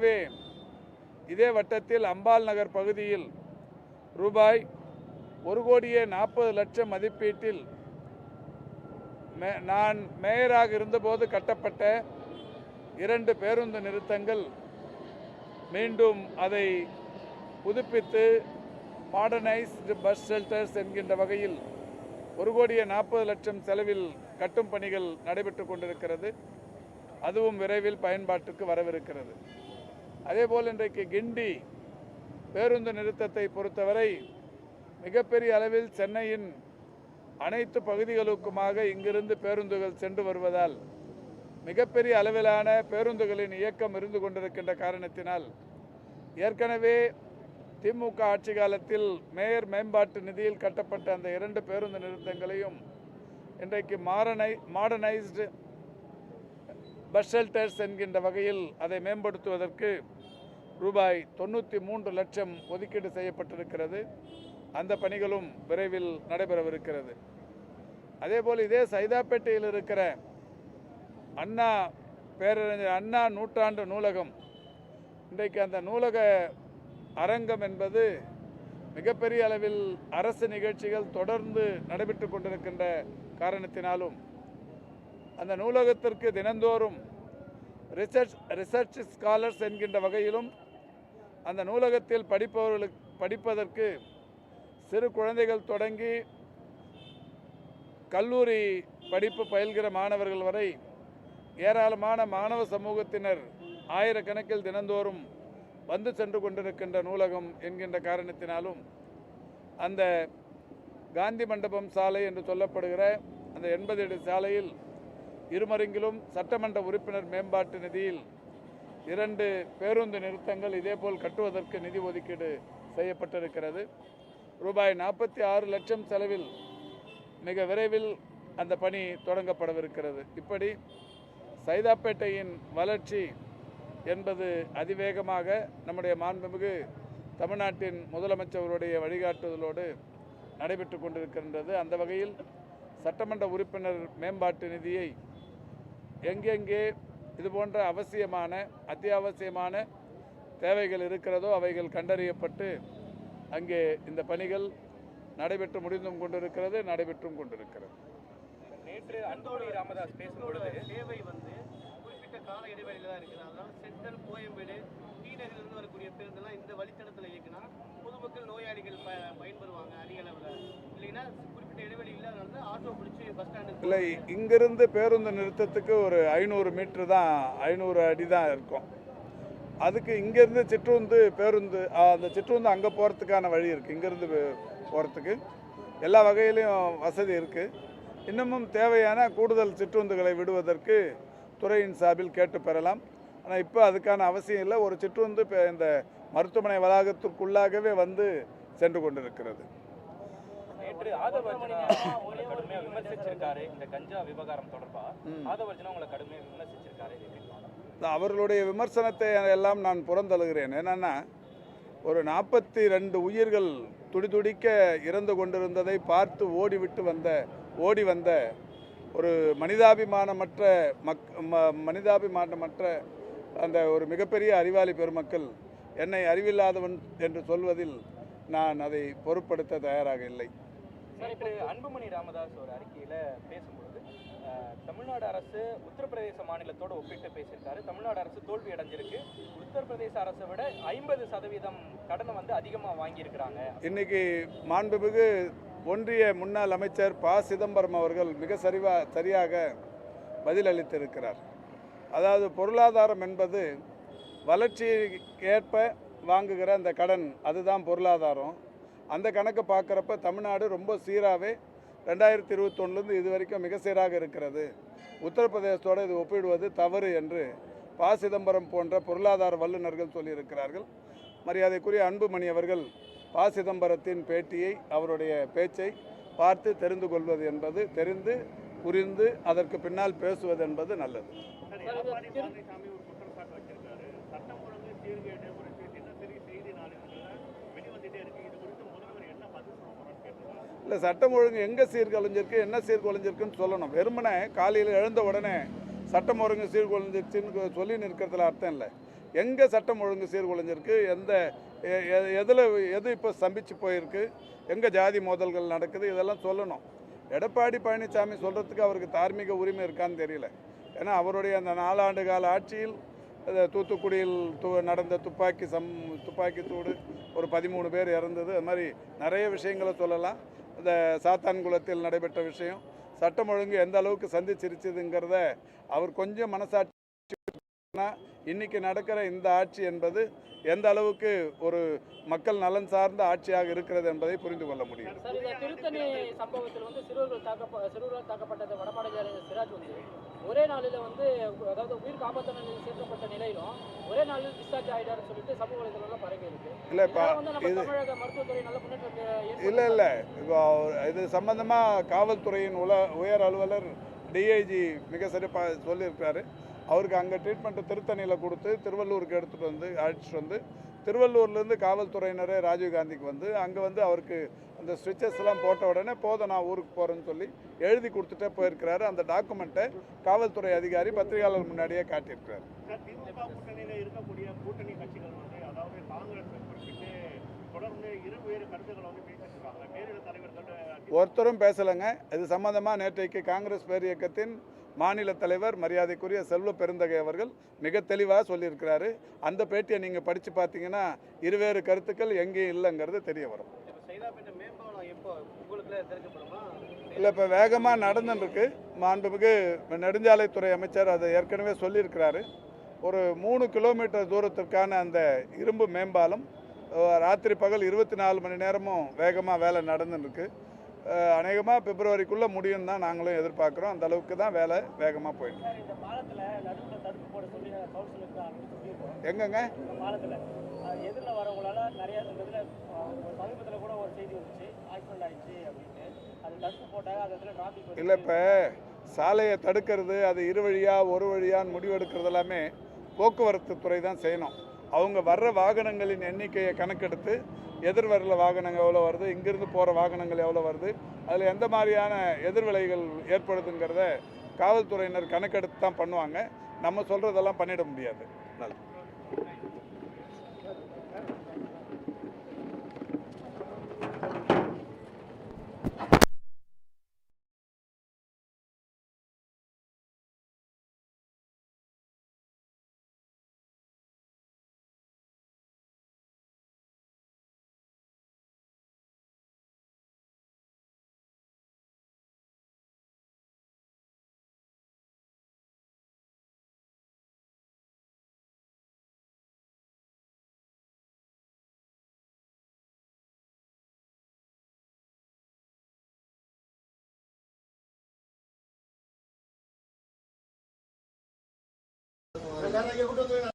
எனவே இதே வட்டத்தில் அம்பாள் நகர் பகுதியில் ரூபாய் ஒரு கோடியே நாற்பது லட்சம் மதிப்பீட்டில் மே- நான் மேயராக இருந்தபோது கட்டப்பட்ட இரண்டு பேருந்து நிறுத்தங்கள் மீண்டும் அதை புதுப்பித்து மாடர்னைஸ்டு பஸ் ஷெல்டர்ஸ் என்கின்ற வகையில் ஒரு கோடியே நாற்பது லட்சம் செலவில் கட்டும் பணிகள் நடைபெற்று கொண்டிருக்கிறது. அதுவும் விரைவில் பயன்பாட்டுக்கு வரவிருக்கிறது. அதேபோல் இன்றைக்கு கிண்டி பேருந்து நிறுத்தத்தை பொறுத்தவரை மிகப்பெரிய அளவில் சென்னையின் அனைத்து பகுதிகளுக்குமாக இங்கிருந்து பேருந்துகள் சென்று வருவதால் மிகப்பெரிய அளவிலான பேருந்துகளின் இயக்கம் இருந்து கொண்டிருக்கின்ற காரணத்தினால் ஏற்கனவே திமுக ஆட்சி காலத்தில் மேயர் மேம்பாட்டு நிதியில் கட்டப்பட்ட அந்த இரண்டு பேருந்து நிறுத்தங்களையும் இன்றைக்கு மாடர்னை மாடர்னைஸ்டு பஸ் ஷெல்டர்ஸ் என்கின்ற வகையில் அதை மேம்படுத்துவதற்கு ரூபாய் தொண்ணூற்றி மூன்று லட்சம் ஒதுக்கீடு செய்யப்பட்டிருக்கிறது. அந்த பணிகளும் விரைவில் நடைபெறவிருக்கிறது. அதேபோல் இதே சைதாப்பேட்டையில் இருக்கிற அண்ணா பேரறிஞர் அண்ணா நூற்றாண்டு நூலகம். இன்றைக்கு அந்த நூலக அரங்கம் என்பது மிகப்பெரிய அளவில் அரசு நிகழ்ச்சிகள் தொடர்ந்து நடைபெற்று கொண்டிருக்கின்ற காரணத்தினாலும் அந்த நூலகத்திற்கு தினந்தோறும் ரிசர்ச் ரிசர்ச் ஸ்காலர்ஸ் என்கின்ற வகையிலும் அந்த நூலகத்தில் படிப்பவர்களுக்கு படிப்பதற்கு சிறு குழந்தைகள் தொடங்கி கல்லூரி படிப்பு பயில்கிற மாணவர்கள் வரை ஏராளமான மாணவ சமூகத்தினர் ஆயிரக்கணக்கில் தினந்தோறும் வந்து சென்று கொண்டிருக்கின்ற நூலகம் என்கின்ற காரணத்தினாலும் அந்த காந்தி மண்டபம் சாலை என்று சொல்லப்படுகிற அந்த எண்பது அடி சாலையில் இருமருங்கிலும் சட்டமன்ற உறுப்பினர் மேம்பாட்டு நிதியில் இரண்டு பேருந்து நிறுத்தங்கள் இதேபோல் கட்டுவதற்கு நிதி ஒதுக்கீடு செய்யப்பட்டிருக்கிறது. ரூபாய் நாற்பத்தி ஆறு லட்சம் செலவில் மிக விரைவில் அந்த பணி தொடங்கப்படவிருக்கிறது. இப்படி சைதாப்பேட்டையின் வளர்ச்சி என்பது அதிவேகமாக நம்முடைய மாண்புமிகு தமிழ்நாட்டின் முதலமைச்சருடைய வழிகாட்டுதலோடு நடைபெற்று கொண்டிருக்கின்றது. அந்த வகையில் சட்டமன்ற உறுப்பினர் மேம்பாட்டு நிதியை எங்கெங்கே இது போன்ற அவசியமான அத்தியாவசியமான தேவைகள் இருக்கிறதோ அவைகள் கண்டறியப்பட்டு அங்கே இந்த பணிகள் நடைபெற்று முடிந்தும் கொண்டிருக்கிறது நடைபெற்றும் கொண்டிருக்கிறது. நேற்று அன்புமணி ராமதாஸ் பேசும்பொழுது சேவை வந்து குறிப்பிட்ட கால இடைவெளியில தான் இருக்குது. அதனால சென்ட்ரல் கோயம்பேடு டி வரக்கூடிய பேருந்தெல்லாம் இந்த வழித்தடத்தில் இயக்கினா பொதுமக்கள் நோயாளிகள் ப பயன்பெறுவாங்க அதிக அளவில். இல்லைன்னா இல்லை இங்கிருந்து பேருந்து நிறுத்தத்துக்கு ஒரு ஐநூறு மீட்ரு தான் ஐநூறு அடி தான் இருக்கும். அதுக்கு இங்கேருந்து சிற்றுந்து பேருந்து அந்த சிற்றுந்து அங்கே போகிறதுக்கான வழி இருக்குது இங்கேருந்து போகிறதுக்கு எல்லா வகையிலையும் வசதி இருக்குது இன்னமும் தேவையான கூடுதல் சிற்றுந்துகளை விடுவதற்கு துறையின் சார்பில் கேட்டு பெறலாம். ஆனால் இப்போ அதுக்கான அவசியம் இல்லை. ஒரு சிற்றுந்து இப்போ இந்த மருத்துவமனை வளாகத்திற்குள்ளாகவே வந்து சென்று கொண்டிருக்கிறது. நேற்று ஆதவர்ஜனா உங்களை கடுமையா விமர்சிச்சிருக்காரு. இந்த கஞ்சா விவகாரம் தொடர்பா? ஆதவர்ஜனா உங்களை கடுமையா விமர்சிச்சிருக்காரு? அவர்களுடைய விமர்சனத்தை எல்லாம் நான் புறந்தழுகிறேன் என்னன்னா ஒரு நாற்பத்தி ரெண்டு உயிர்கள் துடிதுடிக்க இறந்து கொண்டிருந்ததை பார்த்து ஓடிவிட்டு வந்த ஓடி வந்த ஒரு மனிதாபிமானமற்ற மக் மனிதாபிமானமற்ற அந்த ஒரு மிகப்பெரிய அறிவாளி பெருமக்கள் என்னை அறிவில்லாதவன் என்று சொல்வதில் நான் அதை பொருட்படுத்த தயாராக இல்லை. நேற்று அன்புமணி ராமதாஸ் ஒரு அறிக்கையில் பேசும்பொழுது தமிழ்நாடு அரசு உத்தரப்பிரதேச மாநிலத்தோட ஒப்பிட்டு பேசியிருக்காரு. தமிழ்நாடு அரசு தோல்வி அடைஞ்சிருக்கு. உத்தரப்பிரதேச அரசை விட ஐம்பது சதவீதம் கடனை வந்து அதிகமாக வாங்கியிருக்கிறாங்க. இன்னைக்கு மாண்புமிகு ஒன்றிய முன்னாள் அமைச்சர் ப. சிதம்பரம் அவர்கள் மிக சரிவா சரியாக பதிலளித்திருக்கிறார். அதாவது பொருளாதாரம் என்பது வளர்ச்சிக்கு ஏற்ப வாங்குகிற அந்த கடன் அதுதான் பொருளாதாரம். அந்த கணக்கு பார்க்குறப்ப தமிழ்நாடு ரொம்ப சீராகவே ரெண்டாயிரத்தி இருபத்தொன்னுலேருந்து இது வரைக்கும் மிக சீராக இருக்கிறது. உத்தரப்பிரதேசத்தோடு இது ஒப்பிடுவது தவறு என்று ப. சிதம்பரம் போன்ற பொருளாதார வல்லுநர்கள் சொல்லியிருக்கிறார்கள். மரியாதைக்குரிய அன்புமணி அவர்கள் ப. சிதம்பரத்தின் பேட்டியை அவருடைய பேச்சை பார்த்து தெரிந்து கொள்வது என்பது தெரிந்து புரிந்து அதற்கு பின்னால் பேசுவது என்பது நல்லது சார், எடப்பாடி பழனிசாமி ஒரு குற்றச்சாட்டு வச்சிருக்காரு சட்டம் ஒழுங்கு சீர்கேடு குறித்து தினசரி செய்தி நாளிதழ்ல வெளிவந்துட்டே இருக்கு இது குறித்து முதல்வர் என்ன பதில் சொல்ல போறான்னு கேட்டிருக்காரு இல்லை சட்டம் ஒழுங்கு எங்கே சீர்குலைஞ்சிருக்கு என்ன சீர்குலைஞ்சிருக்குன்னு சொல்லணும். வெறுமனே காலையில் எழுந்த உடனே சட்டம் ஒழுங்கு சீர்குலைஞ்சிருச்சுன்னு சொல்லி நிற்கிறதுல அர்த்தம் இல்லை. எங்கே சட்டம் ஒழுங்கு சீர்குலைஞ்சிருக்கு எந்த எ- எ- எதில் எது இப்போ ஸ்தம்பிச்சு போயிருக்கு எங்கே ஜாதி மோதல்கள் நடக்குது இதெல்லாம் சொல்லணும். எடப்பாடி பழனிசாமி சொல்கிறதுக்கு அவருக்கு தார்மீக உரிமை இருக்கான்னு தெரியல. ஏன்னா அவருடைய அந்த நாலாண்டு கால ஆட்சியில் தூத்துக்குடியில் து நடந்த துப்பாக்கி சம் துப்பாக்கி சூடு ஒரு பதிமூணு பேர் இறந்தது அது மாதிரி நிறைய விஷயங்களை சொல்லலாம். இந்த சாத்தான்குளத்தில் நடைபெற்ற விஷயம். சட்டம் ஒழுங்கு எந்த அளவுக்கு சந்திச்சிருச்சுதுங்கிறத அவர் கொஞ்சம் மனசாட்சி இன்னைக்கு நடக்கிற இந்த ஆட்சி என்பது எந்த அளவுக்கு ஒரு மக்கள் நலன் சார்ந்த ஆட்சியாக இருக்கிறது என்பதை புரிந்து கொள்ள முடியும். நாளில் வந்து அதாவது உயிர் காப்பாற்ற நிலையில் சேர்க்கப்பட்ட நிலையிலும் ஒரே நாளில் டிஸ்சார்ஜ் ஆயிட்டாருன்னு சொல்லிட்டு சமூக வலைதளம்லாம் பரவி இருக்கு. இல்லை இப்போ தமிழக மருத்துவத்துறை நல்ல ஏற்படுத்தி- இல்லை இல்லை. இப்போ இது சம்பந்தமாக காவல்துறையின் உல உயர் அலுவலர் டிஐஜி மிக சிறப்பாக சொல்லியிருக்காரு. அவருக்கு அங்கே ட்ரீட்மெண்ட்டு திருத்தணியில் கொடுத்து திருவள்ளூருக்கு எடுத்துகிட்டு வந்து அழைச்சிட்டு வந்து திருவள்ளூர்லேருந்து காவல்துறையினரே ராஜீவ்காந்திக்கு வந்து அங்கே வந்து அவருக்கு அந்த ஸ்விட்சஸ்லாம் போட்ட உடனே போதும் நான் ஊருக்கு போகிறேன்னு சொல்லி எழுதி கொடுத்துட்டே போயிருக்கிறாரு. அந்த டாக்குமெண்ட்டை காவல்துறை அதிகாரி பத்திரிகையாளர் முன்னாடியே காட்டியிருக்கிறார். ஒருத்தரும் பேசலைங்க. இது சம்பந்தமாக நேற்றைக்கு காங்கிரஸ் பேர் இயக்கத்தின் மாநில தலைவர் மரியாதைக்குரிய செல்வ பெருந்தகை அவர்கள் மிக தெளிவாக சொல்லியிருக்கிறாரு. அந்த பேட்டியை நீங்கள் படித்து பார்த்தீங்கன்னா இருவேறு கருத்துக்கள் எங்கேயும் இல்லைங்கிறது தெரிய வரும். இல்லை இப்போ வேகமாக நடந்துருக்கு மாண்புமிகு நெடுஞ்சாலைத்துறை அமைச்சர் அதை ஏற்கனவே சொல்லியிருக்கிறாரு. ஒரு மூணு கிலோமீட்டர் தூரத்திற்கான அந்த இரும்பு மேம்பாலம் ராத்திரி பகல் இருபத்தி நாலு மணி நேரமும் வேகமாக வேலை நடந்துருக்கு அநேகமாக பிப்ரவரிக்குள்ளே முடியும் தான் நாங்களும் எதிர்பார்க்குறோம். அந்த அளவுக்கு தான் வேலை வேகமாக போயிட்டு எங்கங்க? பாலத்தில். எதிரில் வரவங்களால நிறைய இதில் சமீபத்தில் கூட ஒரு செய்தி வந்துச்சு. ஆக்சிடென்ட் ஆயிடுச்சு அப்படின்ட்டு அது தடுப்பு போட்டாங்க அந்த இடத்துல டிராஃபிக் இல்லை இப்போ சாலையை தடுக்கிறது அது இரு வழியா ஒரு வழியான்னு முடிவெடுக்கிறது எல்லாமே போக்குவரத்து துறை தான் செய்யணும். அவங்க வர்ற வாகனங்களின் எண்ணிக்கையை கணக்கெடுத்து எதிர் வர்ற வாகனங்கள் எவ்வளோ வருது இங்கிருந்து போகிற வாகனங்கள் எவ்வளோ வருது அதில் எந்த மாதிரியான எதிர்விளைகள் ஏற்படுதுங்கிறத காவல்துறையினர் கணக்கெடுத்து தான் பண்ணுவாங்க. நம்ம சொல்கிறதெல்லாம் பண்ணிட முடியாது. நல்லா ¿Qué es lo